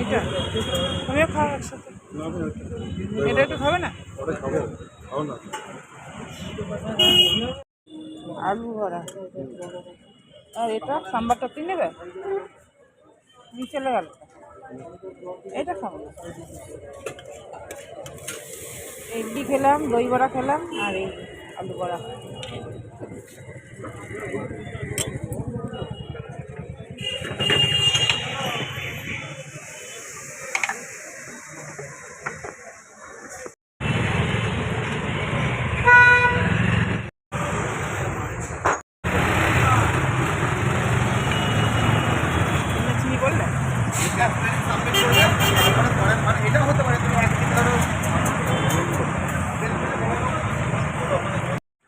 এটা তুমিও খাও একসাথে। এটা একটু খাবে না? আলু ভরা। আর এটা সাম্বারটা তুই নেবে? নিয়ে চলে গেল। এটা খাব ইডলি খেলাম দই বড়া খেলাম আর এই আলু বড়া তোমরা চিনি করলে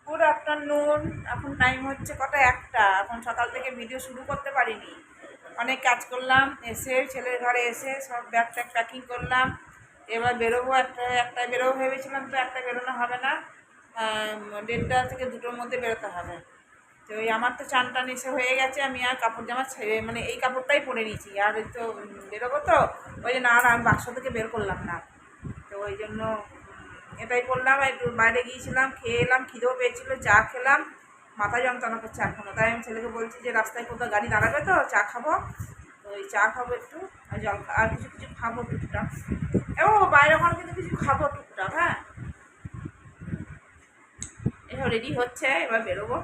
গুড আফটারনুন এখন টাইম হচ্ছে কটা এখন সকাল থেকে ভিডিও শুরু করতে পারিনি। অনেক কাজ করলাম, এসে ছেলের ঘরে এসে সব ব্যাগ ট্যাগ প্যাকিং করলাম। এবার বেরোবো একটা একটা বেরোবো ভেবেছিলাম তো একটা বেরোনো হবে না। দেড়টা থেকে দুটোর মধ্যে বেরোতে হবে। তো ওই আমার তো চান টান এসে হয়ে গেছে, আমি আর কাপড় জামা ছেড়ে মানে এই কাপড়টাই পরে নিয়েছি। আর ওই তো বেরোবো তো? ওই জন্য আর আমি বাক্স থেকে বের করলাম না। তো ওই জন্য এটাই করলাম। একটু বাইরে গিয়েছিলাম, খেয়ে এলাম, খিদেও পেয়েছিল, চা খেলাম। মাথা যন্ত্রণা করছে এখনও তাই আমি ছেলেকে বলছি যে, রাস্তায় কোথাও গাড়ি দাঁড়াবে তো, চা খাব? তো ওই চা খাব একটু, আর জল আর কিছু কিছু খাব টুকটাক। ও, বাইরে ওখানে কিন্তু কিছু খাব টুকটাক হ্যাঁ? এসব রেডি হচ্ছে, এবার বেরোবো।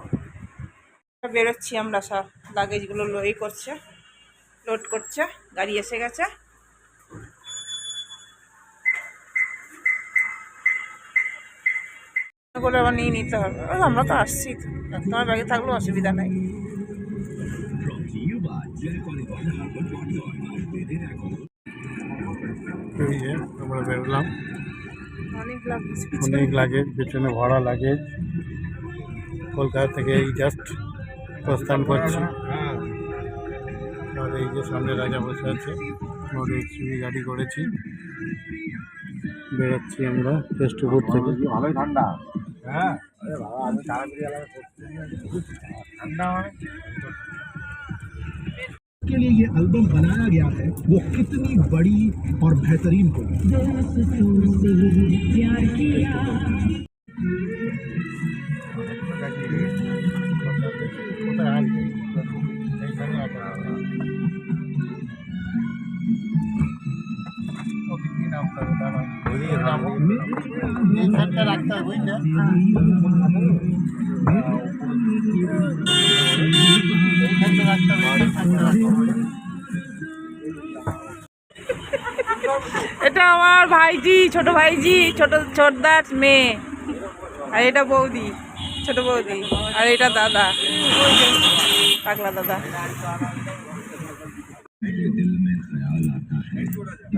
বেরোচ্ছি আমরা, সব লাগেজগুলো লোই করছে লোড করছে, গাড়ি এসে গেছে। করে আবার নিয়ে নিতে হবে। আমরা তো আসছি। তোমার ব্যাগে থাকলেও অসুবিধা নাই। যে আমরা বেরোলাম। অনেক লাগেজ। পেছনে ভরা লাগেজ। কলকাতা থেকে এই জাস্ট প্রস্থান করছি। আর এই যে সামনে রাজা বসে আছে। এক্সিবি গাড়ি করেছি। বেরোচ্ছি আমরা ফেস্টুপুর থেকে। ভালোই ঠান্ডা। के लिए ये एल्बम बनाया गया है, वो कितनी बड़ी और बेहतरीन होगी? नाम का এটা আমার ভাইজি, ছোট ভাইজি, ছোট ছোটদার মেয়ে। আর এটা বৌদি, ছোট বৌদি। আর এটা দাদা, পাগলা দাদা।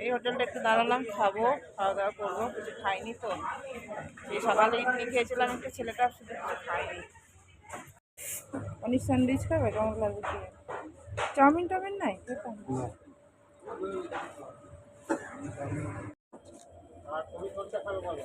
এই হোটেলটা একটু দাঁড়ালাম খাব খাওয়া দাওয়া করব। কিছু খাইনি তো। এই সকালে ইডলি খেয়েছিলাম একটু ছেলেটা শুধু কিছু খাইনি পনির স্যান্ডউইচ খাবে? কেমন লাগবে কি চাউমিন টাউমিন নাই? আর তুমি কোনটা খাবে বলো?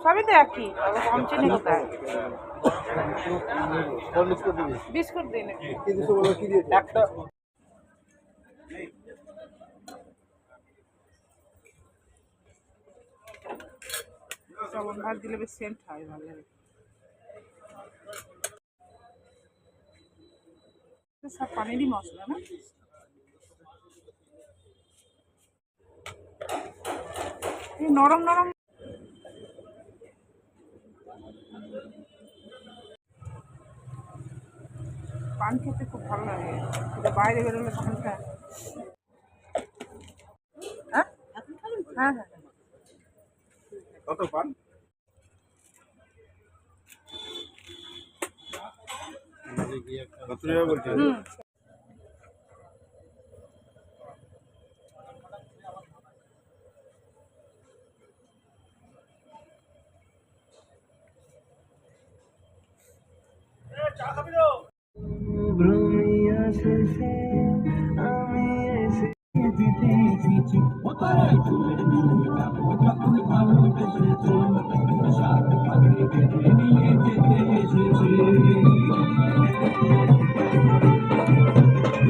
সবই তো একই কম চিনি কোথায়? বিস্কুট দিন একটা লবণ ভাত দিলে বেশ সেন্ট হয় ভালো লাগে। সব পানিরই মশলা না? নরম নরম। পান খেতে খুব ভালো লাগে। এটা বাইরে বেরোলে তখন খায়। হ্যাঁ? হ্যাঁ হ্যাঁ। কত পান? আমাদের গিয়ে একটা কত টাকা শেষে আমি এসে দিতে এসেছি ও তারাই চুলের দিলে কাপড় যখন ভালো বেশে চল সাত পাখিকে কেটে নিয়ে যেতে এসেছি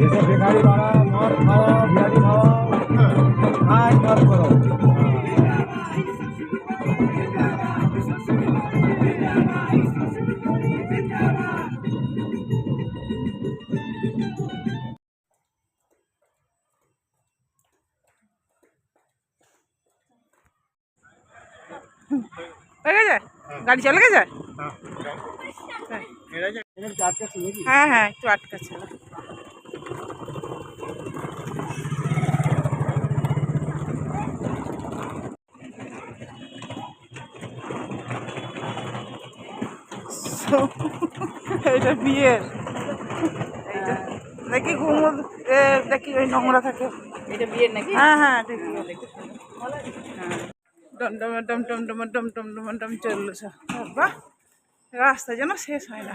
এসে বেকারি ভাড়া মদ খাওয়া বিয়ারি খাওয়া খাই মদ করো গাড়ি চলে গেছে? হ্যাঁ হ্যাঁ একটু আটকাচ্ছে এটা বিয়ের। হ্যাঁ। এইটা ঘুমো দেখি ওই নোংরা থাকে। এটা বিয়ের নাকি? হ্যাঁ হ্যাঁ টমটমে টমটমটমে টমটমটমে টম চলছে রাস্তা যেন শেষ হয় না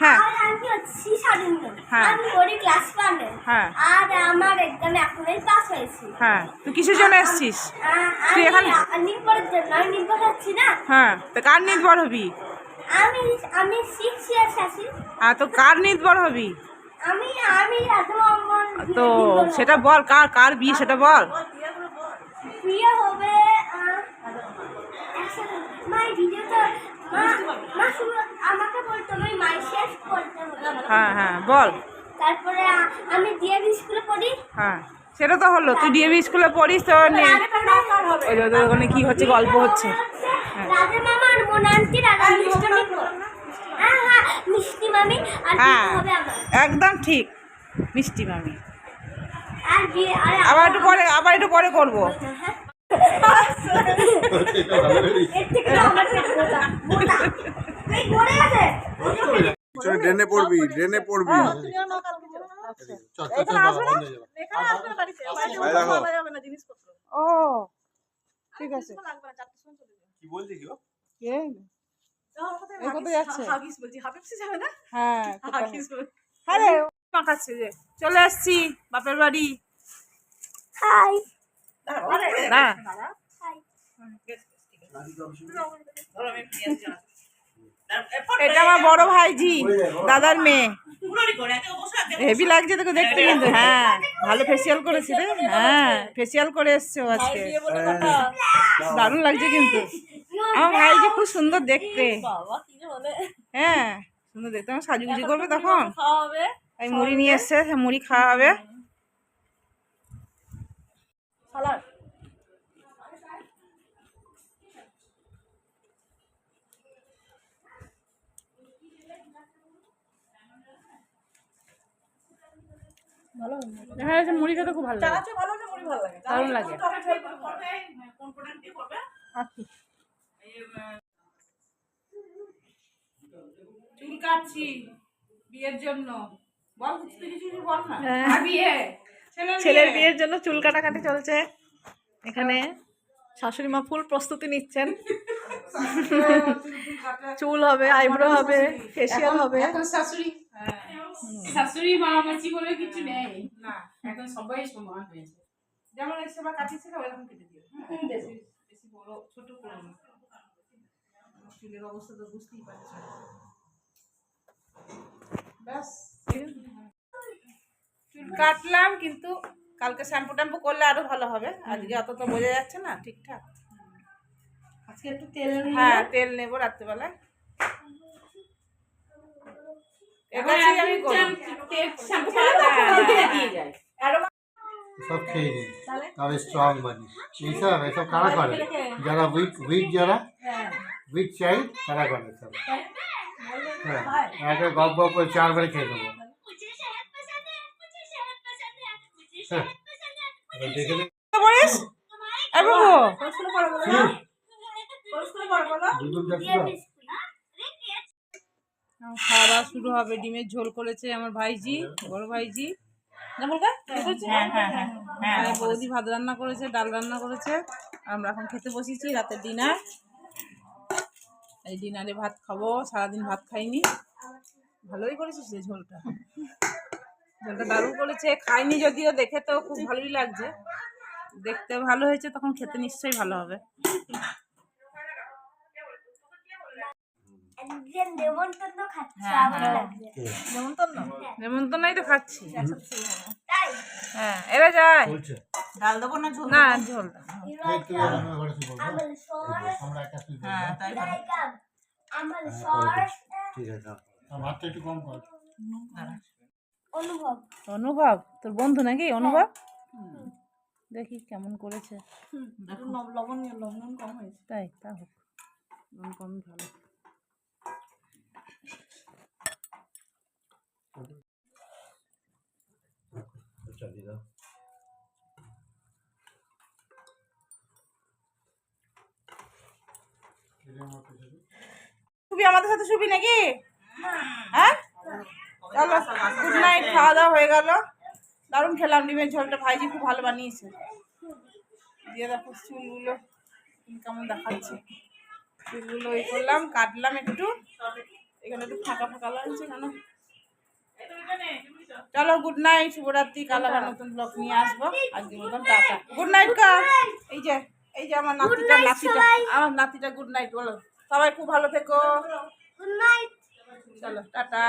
হ্যাঁ হ্যাঁ আমার হ্যাঁ তুই এসেছিস তুই এখন না হ্যাঁ তো কার নির্ভর হবি আমি আমি হ্যাঁ তো কার নির্ভর হবি আমি আমি তো সেটা বল কার কার বিয়ে সেটা বল। হ্যাঁ হ্যাঁ বল। হ্যাঁ সেটা তো হলো তুই ডিএভি স্কুলে পড়িস তো ওই ওখানে কি হচ্ছে গল্প হচ্ছে। হ্যাঁ।, হ্যাঁ, হ্যাঁ একদম ঠিক মিষ্টি মামি। আবার একটু পরে আবার একটু পরে করব। ড্রেনে পড়বি ড্রেনে পড়বি। না? হ্যাঁ মাখাচ্ছে যে চলে আসছি বাপের বাড়ি। হাই। না। এটা আমার বড় ভাইজি দাদার মেয়ে। হেভি লাগছে তোকে দেখতে কিন্তু হ্যাঁ। ভালো ফেসিয়াল করেছি রে হ্যাঁ ফেসিয়াল করে এসছে আজকে। দারুণ লাগছে কিন্তু। আমার ভাইজি খুব সুন্দর দেখতে। হ্যাঁ সুন্দর দেখতে। আমার সাজুগুজি করবে তখন? এই মুড়ি নিয়ে এসছে মুড়ি খাওয়া হবে মুড়ি খেতে খুব ভালো চুল কাটছি বিয়ের জন্য। হ্যাঁ। ছেলের বিয়ের জন্য চুল কাটাকাটি চলছে। এখানে শাশুড়ি মা ফুল প্রস্তুতি নিচ্ছেন। চুল হবে আইব্রো হবে ফেসিয়াল হবে। এখন শাশুড়ি। শাশুড়ি মামাচি বলে কিছু নেই। না এখন সবাই সমান হয়েছে। যেমন সেবা কাটিয়েছিল ওরকম কেটে দিও। হ্যাঁ? বেশি বেশি বড় ছোট করো না। চুলের অবস্থা তো বুঝতেই পারছ। ব্যাস। কাটলাম কিন্তু কালকে শ্যাম্পু ট্যাম্পু করলে আরও ভালো হবে। আজকে অত তো বোঝা যাচ্ছে না ঠিকঠাক। আজকে একটু তেল হ্যাঁ তেল নেব রাত্রেবেলায়। শ্যাম্পু দিয়ে যায় সব খেয়ে নিই তবে স্ট্রং বানি এইসব এসব কারা করে? যারা উইক উইক যারা উইক চাই তারা করে সব। হ্যাঁ গপ গপ করে চারবারে খেয়ে দেবো খাওয়া দাওয়া শুরু হবে। ডিমের ঝোল করেছে আমার ভাইজি বড় ভাইজি। না বলবে আর বৌদি ভাত রান্না করেছে ডাল রান্না করেছে। আমরা এখন খেতে বসেছি রাতের ডিনার। এই ডিনারে ভাত খাব। সারাদিন ভাত খাইনি। ভালোই করেছিস রে ঝোলটা। ঝোলটা দারুণ করেছে খাইনি যদিও দেখে তো খুব ভালোই লাগছে। দেখতে ভালো হয়েছে তখন খেতে নিশ্চয়ই ভালো হবে। হ্যাঁ, নেমন্তন্ন? নেমন্তন্নই তো খাচ্ছি। হ্যাঁ এরা যায় ডাল দেবো না ঝোল? না তুই ঠিক আছে ভাতটা একটু কম কর। অনুভব। অনুভব? তোর বন্ধু নাকি? অনুভব? দেখি কেমন করেছে। লবণ লবণ কম হয়েছে। তাই তা হোক। লবণ কম ভালো। শুবি আমাদের সাথে শুবি নাকি? হ্যাঁ চলো গুড নাইট খাওয়া দাওয়া হয়ে গেল। দারুণ খেলাম ডিমের ঝোলটা ভাইজি খুব ভালো বানিয়েছে। দিয়ে দেখো চুলগুলো কেমন দেখাচ্ছে। চুলগুলো এই করলাম কাটলাম একটু। এখানে একটু ফাঁকা ফাঁকা লাগছে কেন? চলো গুড নাইট শুভরাত্রি কাল আবার নতুন ব্লগ নিয়ে আসব। আজকে মতন টাটা। গুড নাইট কা এই যে এই যে আমার নাতিটা। নাতিটা আমার নাতিটা গুড নাইট বলো। সবাই খুব ভালো থেকো। গুড নাইট চলো টাটা।